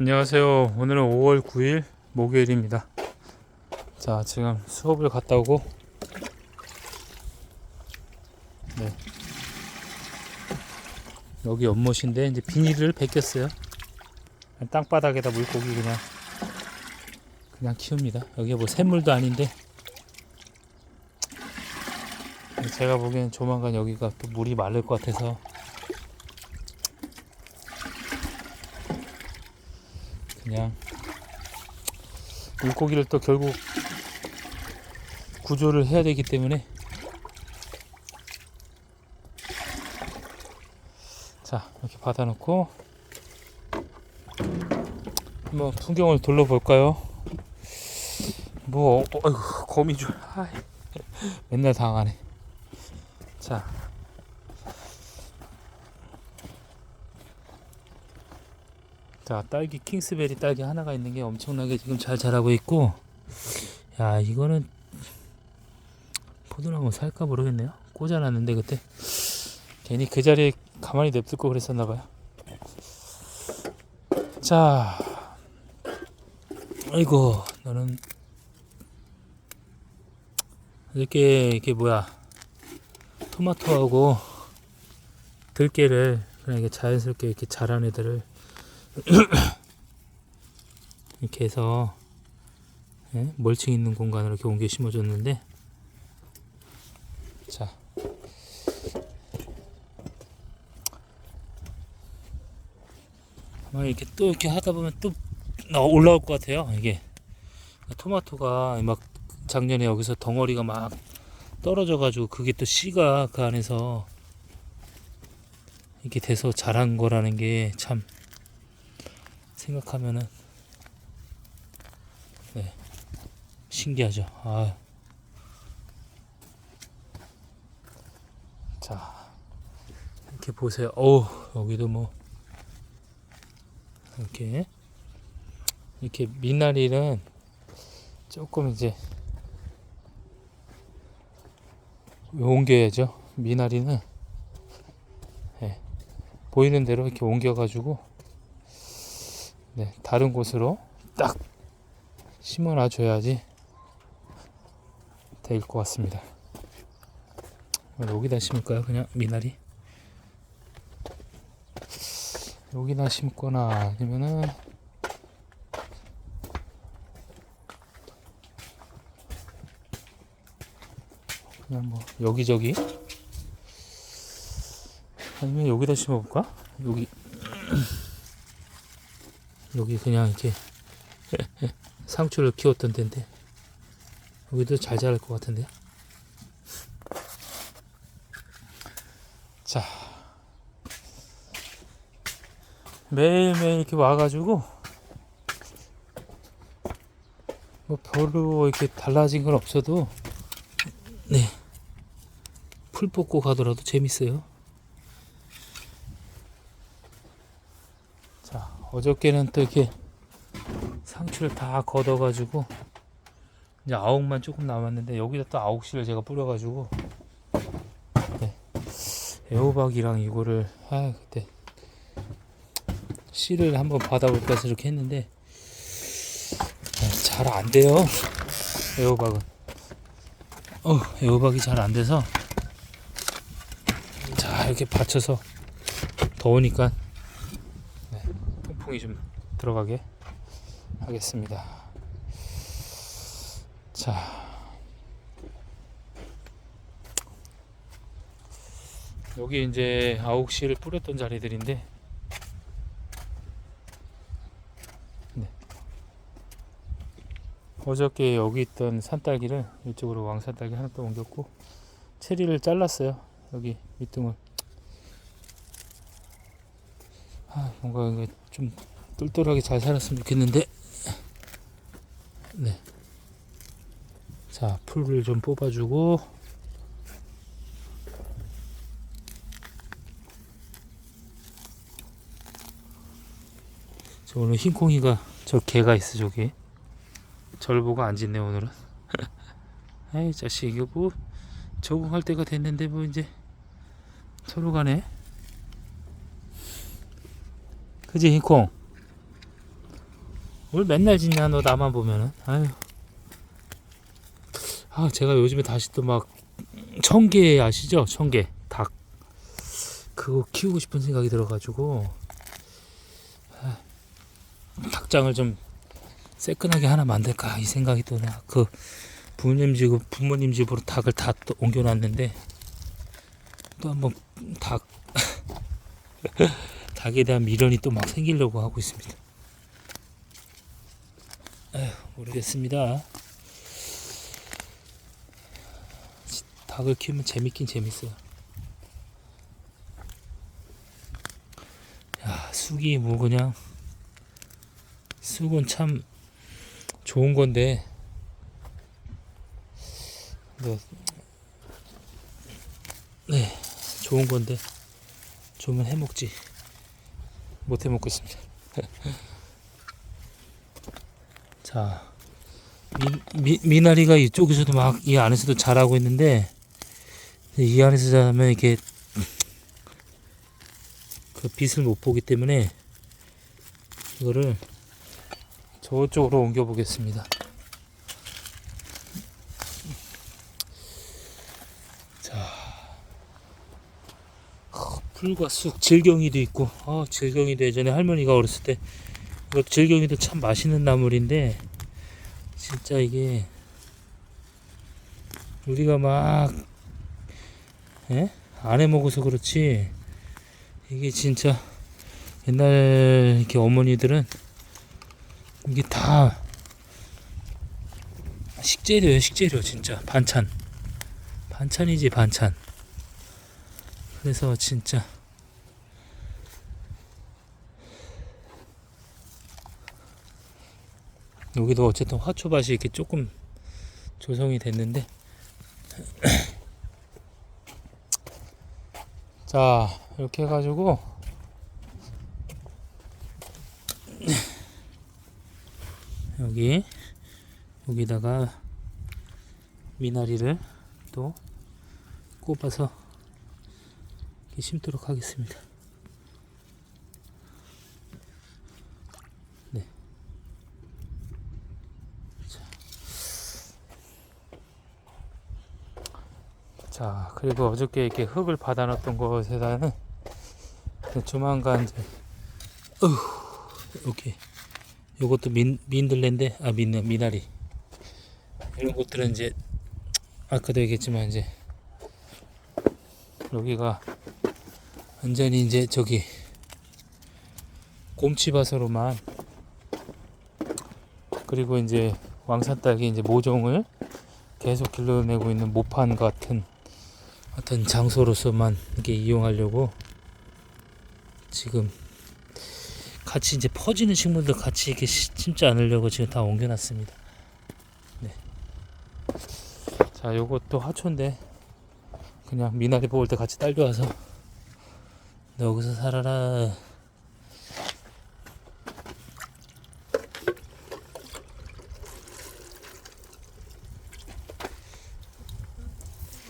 안녕하세요. 오늘은 5월 9일 목요일입니다. 자, 지금 수업을 갔다 오고 네. 여기 연못인데 이제 비닐을 벗겼어요. 땅바닥에다 물고기 그냥 그냥 키웁니다. 여기 뭐 샘물도 아닌데 제가 보기엔 조만간 여기가 또 물이 마를 것 같아서 그냥 물고기를 또 결국 구조를 해야 되기 때문에. 자 이렇게 받아놓고 한번 풍경을 둘러볼까요? 뭐 어, 어이구 거미줄 아이, 맨날 당하네. 자 자, 딸기 킹스베리 딸기 하나가 있는 게 엄청나게 지금 잘 자라고 있고, 야, 이거는 포도나무 살까 모르겠네요. 꽂아놨는데 그때 괜히 그 자리에 가만히 냅둘 거 그랬었나 봐요. 자, 아이고, 너는 이렇게 이게 뭐야? 토마토하고 들깨를 그냥 이렇게 자연스럽게 이렇게 자란 애들을 이렇게 해서 예? 멀칭 있는 공간으로 이렇게 옮겨 심어줬는데 자 이렇게 또 이렇게 하다 보면 또 나- 올라올 것 같아요 이게 토마토가 막 작년에 여기서 덩어리가 막 떨어져 가지고 그게 또 씨가 그 안에서 이렇게 돼서 자란 거라는 게 참 생각하면은 네 신기하죠. 아. 자 이렇게 보세요. 어우 여기도 뭐 이렇게 이렇게 미나리는 조금 이제 옮겨야죠. 미나리는 네, 보이는 대로 이렇게 옮겨가지고 네, 다른 곳으로 딱 심어 놔줘야지 될 것 같습니다. 여기다 심을까요? 그냥 미나리? 여기다 심거나 아니면은 그냥 뭐 여기저기 아니면 여기다 심어볼까? 여기 여기 그냥 이렇게 상추를 키웠던 데인데 여기도 잘 자랄 것 같은데요. 자 매일매일 이렇게 와가지고 뭐 별로 이렇게 달라진 건 없어도 네 풀 뽑고 가더라도 재밌어요. 자 어저께는 또 이렇게 상추를 다 걷어가지고 이제 아욱만 조금 남았는데 여기다 또 아욱씨를 제가 뿌려가지고 네. 애호박이랑 이거를 아 그때 씨를 한번 받아볼까 해서 이렇게 했는데 잘 안 돼요 애호박은 어 애호박이 잘 안 돼서 자 이렇게 받쳐서 더우니까 들어가게 하겠습니다. 자, 여기 이제 아욱씨를 뿌렸던 자리들인데, 네. 어저께 여기 있던 산딸기를 이쪽으로 왕산딸기 하나 또 옮겼고, 체리를 잘랐어요. 여기 밑둥을. 아, 뭔가 이게 좀 똘똘하게 잘 살았으면 좋겠는데. 네. 자 풀을 좀 뽑아주고. 저 오늘 흰콩이가 저 개가 있어 저기. 절 보고 안 짖네 오늘은. 아이 자식 이거 뭐 적응할 때가 됐는데 뭐 이제 서로 가네 그지 흰콩 뭘 맨날 짓냐 너 나만 보면은. 아유 아 제가 요즘에 다시 또 막 청개 아시죠? 청개 닭. 그거 키우고 싶은 생각이 들어가지고. 아, 닭장을 좀 새끈하게 하나 만들까 이 생각이 또 나 그 부모님 집 부모님 집으로 닭을 다 또 옮겨놨는데 또 한번 닭. 닭에 대한 미련이 또 막 생기려고 하고 있습니다. 에휴, 모르겠습니다. 지- 닭을 키우면 재밌긴 재밌어요. 야, 쑥이 뭐 그냥 쑥은 참 좋은 건데 뭐 네, 좋은 건데 좀은 해먹지 못 해먹고 있습니다. 자, 미, 미, 미 나리가 이쪽에서도 막 이 안에서도 자라고 있는데 이 안에서 자면 이렇게 그 빛을 못 보기 때문에 이거를 저쪽으로 옮겨 보겠습니다. 자, 어, 풀과 쑥, 질경이도 있고, 어, 질경이도 예전에 할머니가 어렸을 때 질경이도 참 맛있는 나물인데 진짜 이게 우리가 막 예? 안 해 먹어서 그렇지 이게 진짜 옛날 이렇게 어머니들은 이게 다 식재료예요 식재료 진짜. 반찬. 반찬이지 반찬. 그래서 진짜 여기도 어쨌든 화초밭이 이렇게 조금 조성이 됐는데 자 이렇게 해가지고 여기 여기다가 미나리를 또 꼽아서 심도록 하겠습니다. 자, 그리고 어저께 이렇게 흙을 받아놨던 곳에다는 조만간 이제, 어휴, 이렇게 요것도 민, 민들레인데, 아, 민, 미나리. 이런 것들은 이제, 아까도 얘기했지만 이제, 여기가 완전히 이제 저기, 곰치밭으로만, 그리고 이제 왕산딸기 이제 모종을 계속 길러내고 있는 모판 같은 어떤 장소로서만 이렇게 이용하려고 지금 같이 이제 퍼지는 식물들 같이 이렇게 시- 심지 않으려고 지금 다 옮겨놨습니다. 네. 자, 요것도 화초인데 그냥 미나리 뽑을 때 같이 딸려와서 너 여기서 살아라.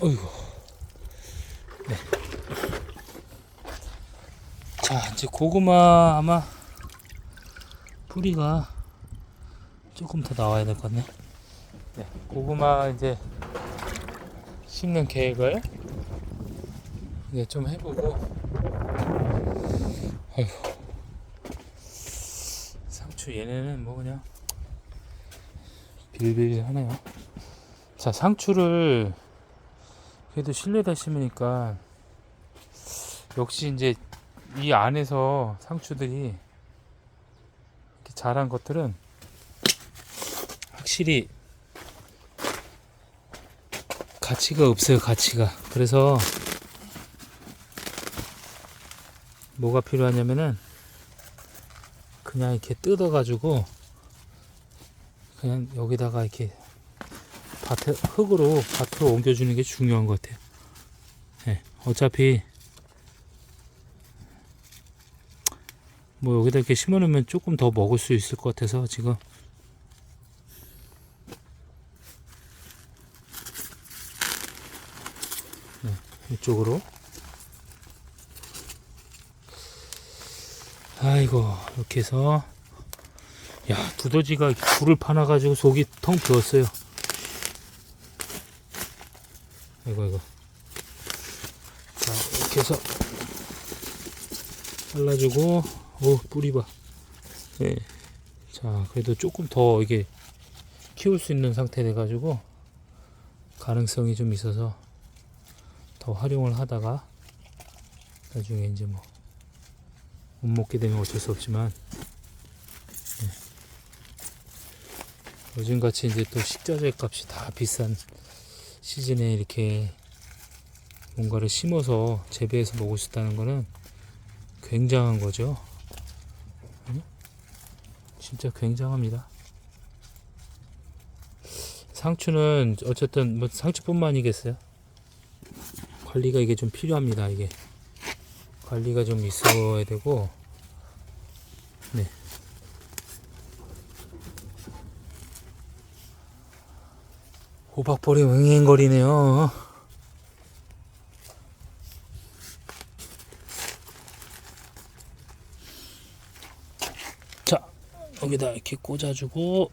어이구. 네. 자, 이제 고구마 아마 뿌리가 조금 더 나와야 될 것 같네. 네, 고구마 이제 심는 계획을 이제 좀 해보고. 아이고. 상추 얘네는 뭐 그냥 빌빌하네요. 자, 상추를 그래도 실내에다 심으니까 역시 이제 이 안에서 상추들이 이렇게 자란 것들은 확실히 가치가 없어요, 가치가. 그래서 뭐가 필요하냐면은 그냥 이렇게 뜯어가지고 그냥 여기다가 이렇게 밭에 흙으로 밭으로 옮겨주는 게 중요한 것 같아요. 네, 어차피 뭐 여기다 이렇게 심어놓으면 조금 더 먹을 수 있을 것 같아서 지금 네, 이쪽으로 아이고 이렇게 해서 야 두더지가 불을 파놔가지고 속이 텅 비었어요. 이거 이거. 자 이렇게 해서 잘라주고 오 뿌리 봐. 네. 자 그래도 조금 더 이게 키울 수 있는 상태 돼 가지고 가능성이 좀 있어서 더 활용을 하다가 나중에 이제 뭐 못 먹게 되면 어쩔 수 없지만 네. 요즘같이 이제 또 식자재 값이 다 비싼 시즌에 이렇게 뭔가를 심어서 재배해서 먹을 수 있다는 거는 굉장한 거죠. 응? 진짜 굉장합니다. 상추는 어쨌든 뭐 상추뿐만이겠어요. 관리가 이게 좀 필요합니다. 이게 관리가 좀 있어야 되고, 네. 호박벌이 왱왱거리네요. 자, 여기다 이렇게 꽂아주고,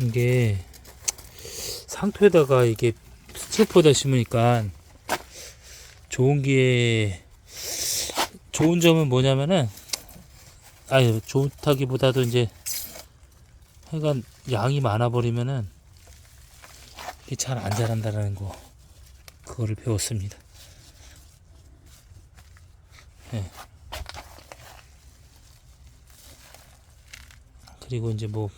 이게 상토에다가 이게 스트로포다 심으니까 좋은 게 좋은 점은 뭐냐면은 아니 좋다기보다도 이제 하여간 양이 많아 버리면은 이게 잘안 자란다라는 거 그거를 배웠습니다. 예. 그리고 이제 뭐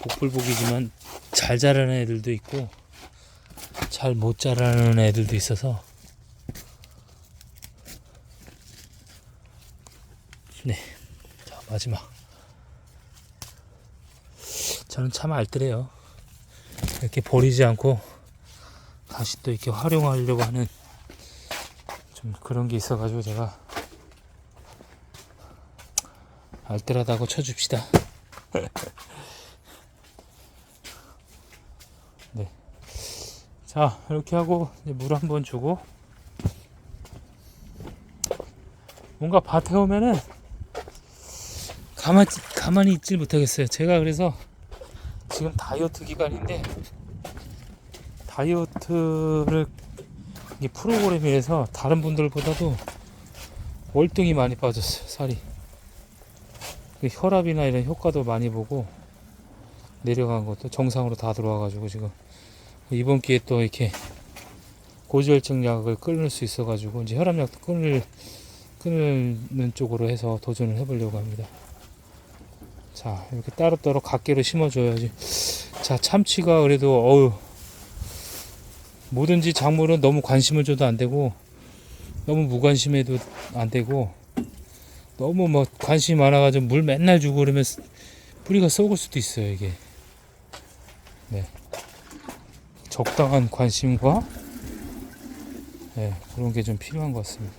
복불복이지만 잘 자라는 애들도 있고 잘 못 자라는 애들도 있어서 네. 자, 마지막. 저는 참 알뜰해요. 이렇게 버리지 않고 다시 또 이렇게 활용하려고 하는 좀 그런 게 있어가지고 제가 알뜰하다고 쳐줍시다. 자 이렇게 하고 물 한 번 주고 뭔가 밭에 오면은 가만 가만히 있질 못하겠어요. 제가 그래서 지금 다이어트 기간인데 다이어트를 이 프로그램에서 다른 분들보다도 월등히 많이 빠졌어요. 살이 그 혈압이나 이런 효과도 많이 보고 내려간 것도 정상으로 다 들어와가지고 지금 이번 기회에 또 이렇게 고지혈증 약을 끊을 수 있어가지고 이제 혈압약도 끊을 끊는 쪽으로 해서 도전을 해보려고 합니다. 자 이렇게 따로따로 각계로 심어줘야지. 자 참치가 그래도 어우 뭐든지 작물은 너무 관심을 줘도 안 되고 너무 무관심해도 안 되고 너무 뭐 관심이 많아가지고 물 맨날 주고 그러면 뿌리가 썩을 수도 있어요 이게. 네. 적당한 관심과 네, 그런 게 좀 필요한 것 같습니다.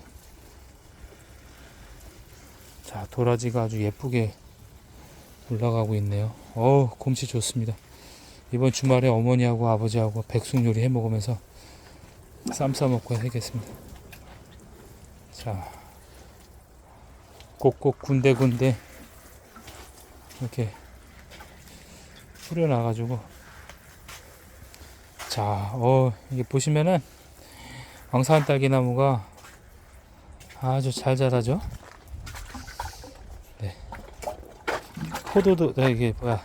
자, 도라지가 아주 예쁘게 올라가고 있네요. 어우, 곰치 좋습니다. 이번 주말에 어머니하고 아버지하고 백숙 요리 해 먹으면서 쌈 싸 먹고 해야겠습니다. 자, 꼭꼭 군데군데 이렇게 뿌려놔가지고 자, 어, 이게 보시면은 왕산 딸기 나무가 아주 잘 자라죠. 네. 포도도, 네, 이게 뭐야,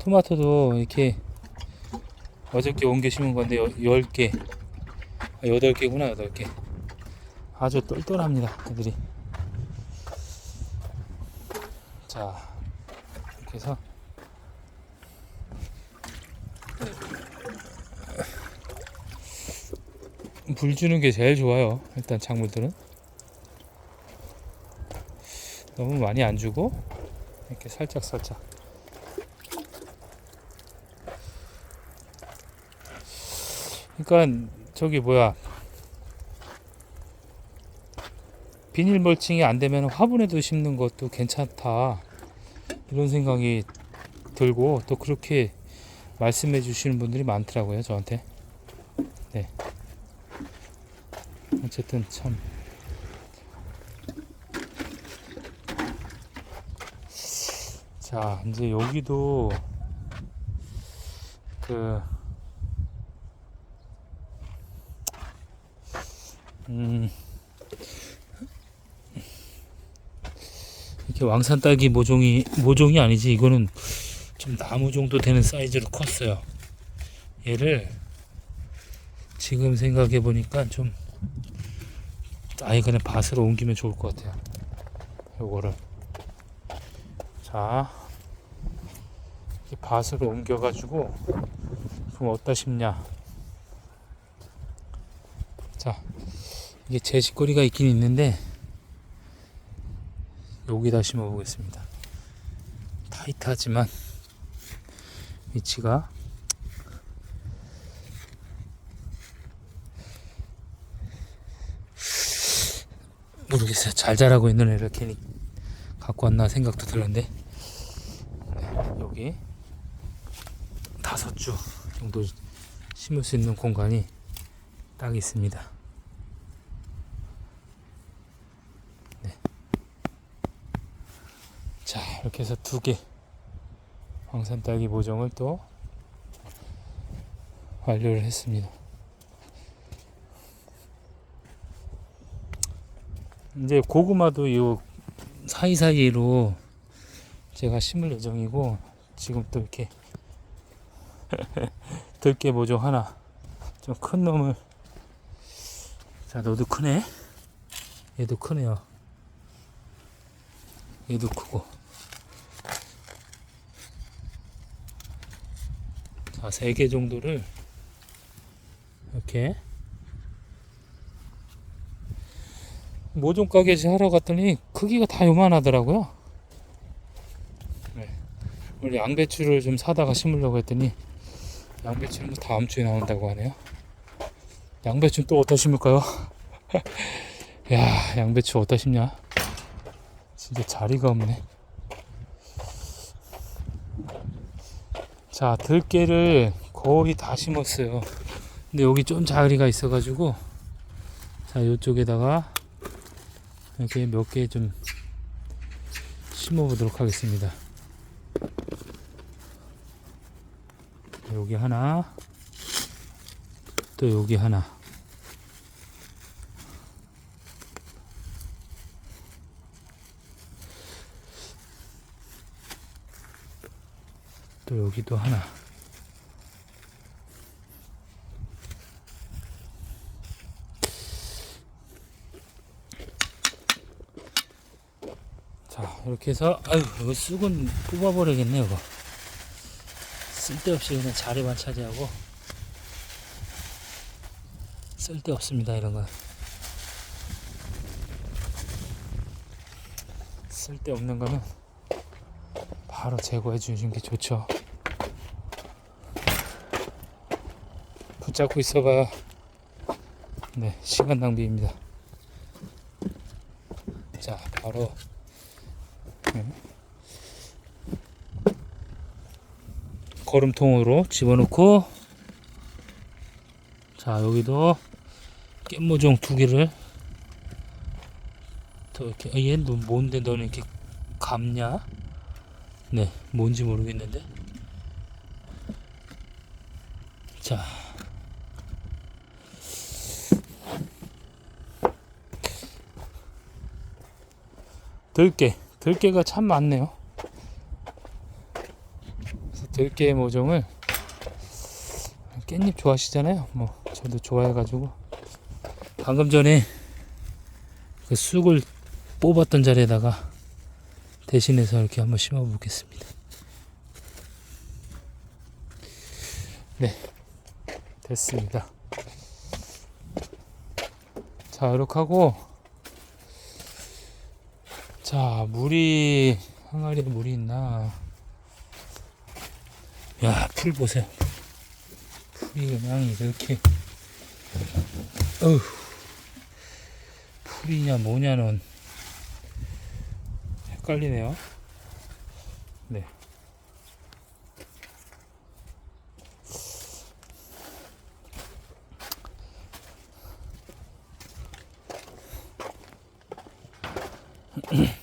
토마토도 이렇게 어저께 옮겨 심은 건데, 여, 10개, 아, 8개구나, 8개. 아주 똘똘합니다, 애들이. 자, 이렇게 해서 불 주는 게 제일 좋아요. 일단 작물들은 너무 많이 안 주고 이렇게 살짝 살짝. 그러니까 저기 뭐야 비닐 멀칭이 안 되면 화분에도 심는 것도 괜찮다 이런 생각이 들고 또 그렇게 말씀해 주시는 분들이 많더라고요, 저한테. 네. 어쨌든 참. 자, 이제 여기도 그, 음, 이렇게 왕산 딸기 모종이, 모종이 아니지. 이거는 좀 나무 정도 되는 사이즈로 컸어요. 얘를 지금 생각해 보니까 좀 아예 그냥 밭으로 옮기면 좋을 것 같아요. 요거를 자 이렇게 밭으로 옮겨가지고 그럼 어디다 심냐? 자 이게 제식거리가 있긴 있는데 여기다 심어 보겠습니다. 타이트하지만 위치가 모르겠어요. 잘 자라고 있는 애를 괜히 갖고 왔나 생각도 들었는데 네, 여기 다섯 주 정도 심을 수 있는 공간이 딱 있습니다. 네. 자 이렇게 해서 두 개 황산 딸기 모종을 또 완료를 했습니다. 이제 고구마도 이 사이사이로 제가 심을 예정이고 지금 또 이렇게 들깨 모종 하나 좀 큰 놈을 자 너도 크네? 얘도 크네요. 얘도 크고. 자세개 정도를 이렇게 모종 가게지 하러 갔더니 크기가 다 요만하더라고요. 네. 원래 양배추를 좀 사다가 심으려고 했더니 양배추는 뭐 다음 주에 나온다고 하네요. 양배추는 또 어디다 심을까요? 야, 양배추 어디다 심냐? 진짜 자리가 없네. 자, 들깨를 거의 다 심었어요. 근데 여기 좀 자리가 있어가지고 자, 이쪽에다가 이렇게 몇 개 좀 심어 보도록 하겠습니다. 여기 하나, 또 여기 하나. 또 여기도 하나. 자 이렇게 해서 아유 이거 쑥은 뽑아버리겠네 이거. 쓸데없이 그냥 자리만 차지하고. 쓸데없습니다 이런 거. 쓸데없는 거는 바로 제거해 주시는 게 좋죠. 붙잡고 있어봐 네 시간 낭비입니다. 자 바로 거름통으로 집어넣고 자 여기도 깻모종 두 개를 더 이렇게 아, 얘 너, 뭔데? 너는 이렇게 감냐? 네 뭔지 모르겠는데. 자. 들깨 들깨가 참 많네요 들깨 모종을 깻잎 좋아하시잖아요. 뭐 저도 좋아해가지고 방금 전에 그 쑥을 뽑았던 자리에다가 대신해서 이렇게 한번 심어 보겠습니다. 네, 됐습니다. 자, 이렇게 하고 자, 물이 항아리에 물이 있나? 야, 풀 보세요. 풀이 그냥 이렇게, 어휴, 풀이냐 뭐냐는 헷갈리네요. 네.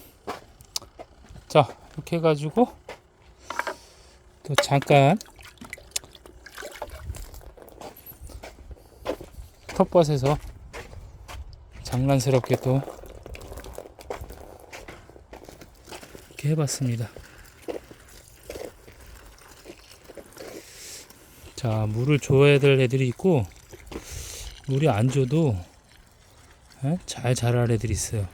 자, 이렇게 해가지고, 또 잠깐 텃밭에서 장난스럽게 또 이렇게 해봤습니다. 자, 물을 줘야 될 애들이 있고, 물이 안 줘도 에? 잘 자랄 애들이 있어요.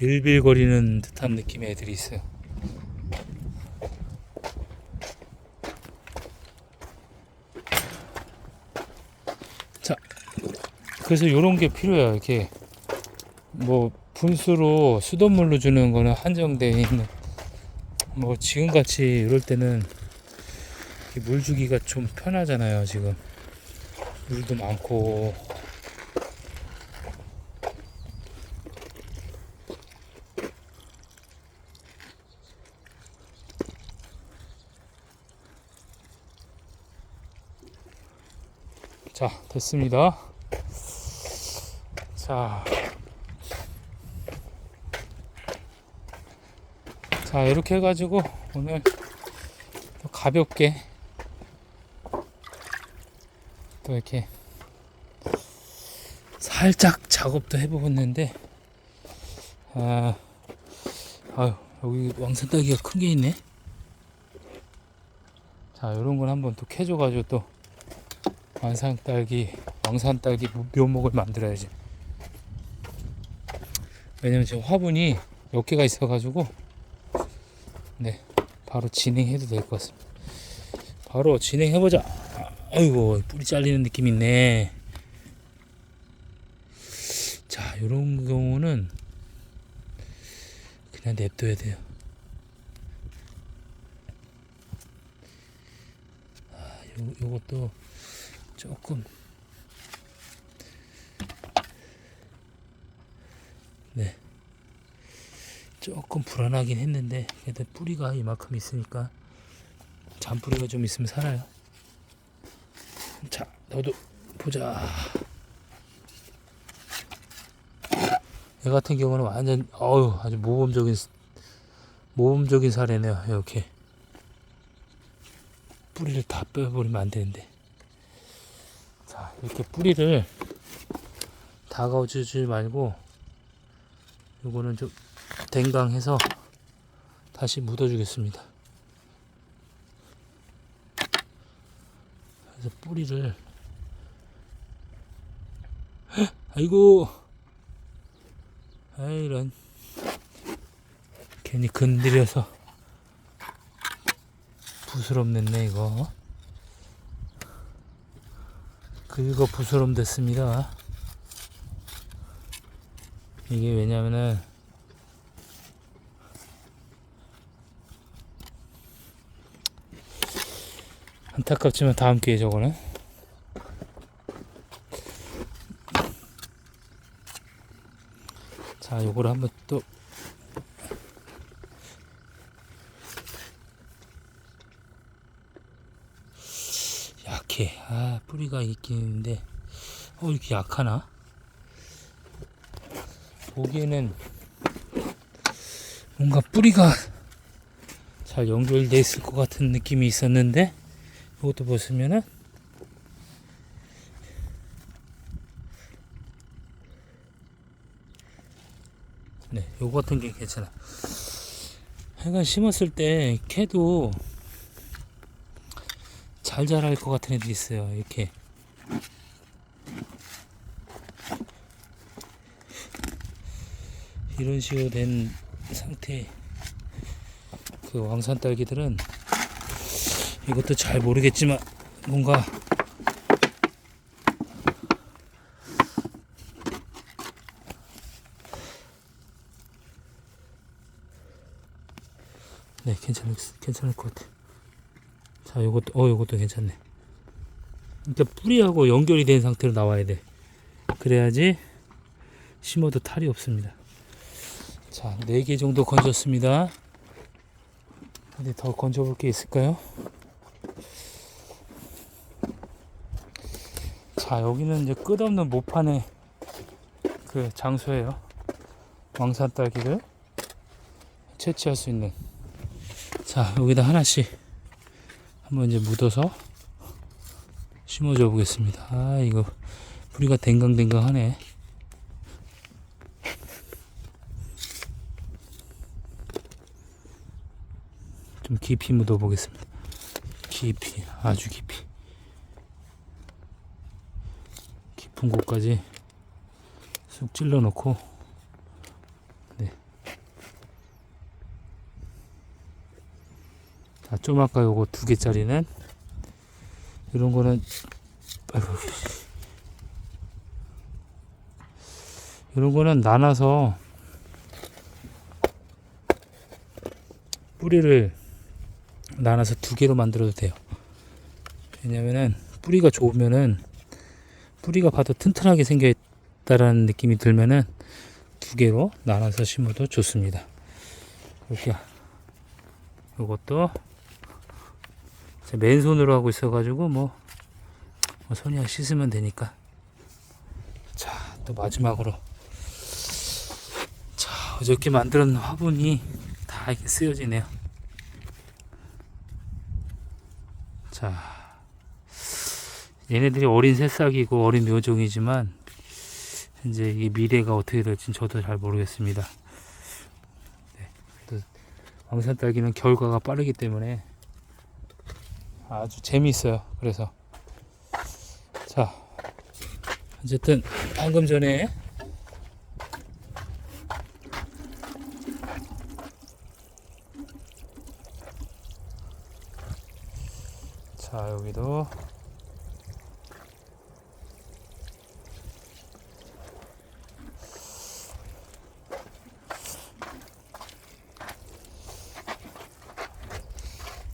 빌빌거리는 듯한 느낌의 애들이 있어요. 자, 그래서 이런 게 필요해요. 이렇게 뭐 분수로 수돗물로 주는 거는 한정되어 있는 뭐 지금 같이 이럴 때는 물 주기가 좀 편하잖아요. 지금 물도 많고 자 됐습니다. 자. 자, 이렇게 해가지고 오늘 또 가볍게 또 이렇게 살짝 작업도 해보겠는데, 아, 아유, 여기 왕산딸기가 큰 게 있네. 자, 요런 걸 한번 또 캐줘가지고 또 왕산딸기, 왕산딸기 묘목을 만들어야지. 왜냐면 지금 화분이 몇 개가 있어가지고 네, 바로 진행해도 될 것 같습니다. 바로 진행해보자. 아이고, 뿌리 잘리는 느낌 있네. 자, 요런 경우는 그냥 냅둬야 돼요. 아, 요, 요것도 조금 네. 조금 불안하긴 했는데 그래도 뿌리가 이만큼 있으니까 잔뿌리가 좀 있으면 살아요. 자, 너도 보자. 얘 같은 경우는 완전 어우 아주 모범적인 모범적인 사례네요. 이렇게 뿌리를 다 빼버리면 안 되는데. 자, 이렇게 뿌리를 다 가져주지 말고 요거는 좀 댕강해서 다시 묻어주겠습니다. 그래서 뿌리를 헉, 아이고! 아이 이런. 괜히 건드려서 부스럼냈네 이거 그거 부스럼 됐습니다. 이게 왜냐면은 안타깝지만 다음 기회에 저거는. 자 요거를 한번 또 약해 아 뿌리가 있긴 있는데 어 이렇게 약하나 보기에는 뭔가 뿌리가 잘 연결돼 있을 것 같은 느낌이 있었는데 이것도 보시면은 네, 요거 같은 게 괜찮아. 하여간 심었을 때 캐도 잘 자랄 것 같은 애들이 있어요. 이렇게 이런 식으로 된 상태 그 왕산 딸기들은 이것도 잘 모르겠지만 뭔가 네 괜찮을 괜찮을 것 같아. 자 요것도 어 요것도 괜찮네. 그러니까 뿌리하고 연결이 된 상태로 나와야 돼. 그래야지 심어도 탈이 없습니다. 자, 4개 정도 건졌습니다. 어디 더 건져볼 게 있을까요? 자, 여기는 이제 끝없는 모판의 그 장소예요. 왕산 딸기를 채취할 수 있는 자 여기다 하나씩 한번 이제 묻어서 심어줘 보겠습니다. 아 이거 뿌리가 댕강댕강 하네. 좀 깊이 묻어 보겠습니다. 깊이 아주 깊이. 깊은 곳까지 쑥 찔러 놓고 자, 좀 아까 요거 두 개짜리는 이런 거는 아이고 이런 거는 나눠서 뿌리를 나눠서 두 개로 만들어도 돼요. 왜냐면은 뿌리가 좋으면은 뿌리가 봐도 튼튼하게 생겨 있다라는 느낌이 들면은 두 개로 나눠서 심어도 좋습니다. 이렇게 이것도 제 맨손으로 하고 있어가지고 뭐, 뭐 손이야 씻으면 되니까. 자, 또 마지막으로 자 어저께 만들었는 화분이 다 이렇게 쓰여지네요. 자, 얘네들이 어린 새싹이고 어린 묘종이지만 이제 이 미래가 어떻게 될지 저도 잘 모르겠습니다. 네, 또 왕산 딸기는 결과가 빠르기 때문에 아주 재미있어요. 그래서 자, 어쨌든 방금 전에 자 여기도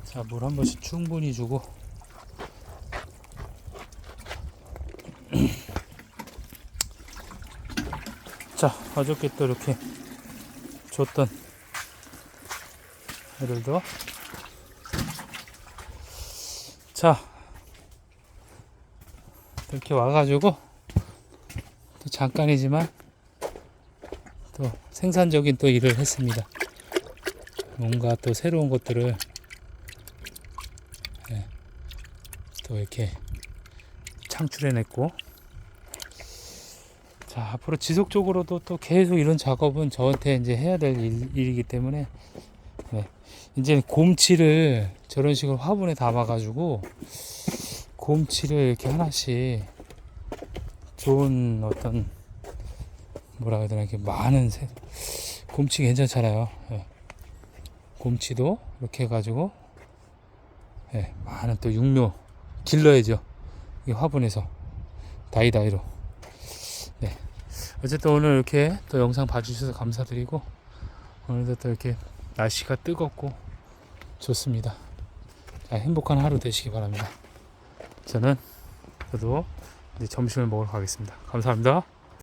자 물 한 번씩 충분히 주고 자 어저께 또 이렇게 줬던 애들도 자 이렇게 와가지고 또 잠깐이지만 또 생산적인 또 일을 했습니다. 뭔가 또 새로운 것들을 예, 또 이렇게 창출해냈고 자 앞으로 지속적으로도 또 계속 이런 작업은 저한테 이제 해야 될 일, 일이기 때문에 네. 이제 곰치를 저런 식으로 화분에 담아가지고 곰치를 이렇게 하나씩 좋은 어떤 뭐라 해야 되나 이렇게 많은 새 곰치 괜찮잖아요. 예. 곰치도 이렇게 해가지고 예, 많은 또 육묘 길러야죠. 이 화분에서 다이다이로. 네. 어쨌든 오늘 이렇게 또 영상 봐주셔서 감사드리고 오늘도 또 이렇게 날씨가 뜨겁고 좋습니다. 자, 행복한 하루 되시기 바랍니다. 저는 저도 이제 점심을 먹으러 가겠습니다. 감사합니다.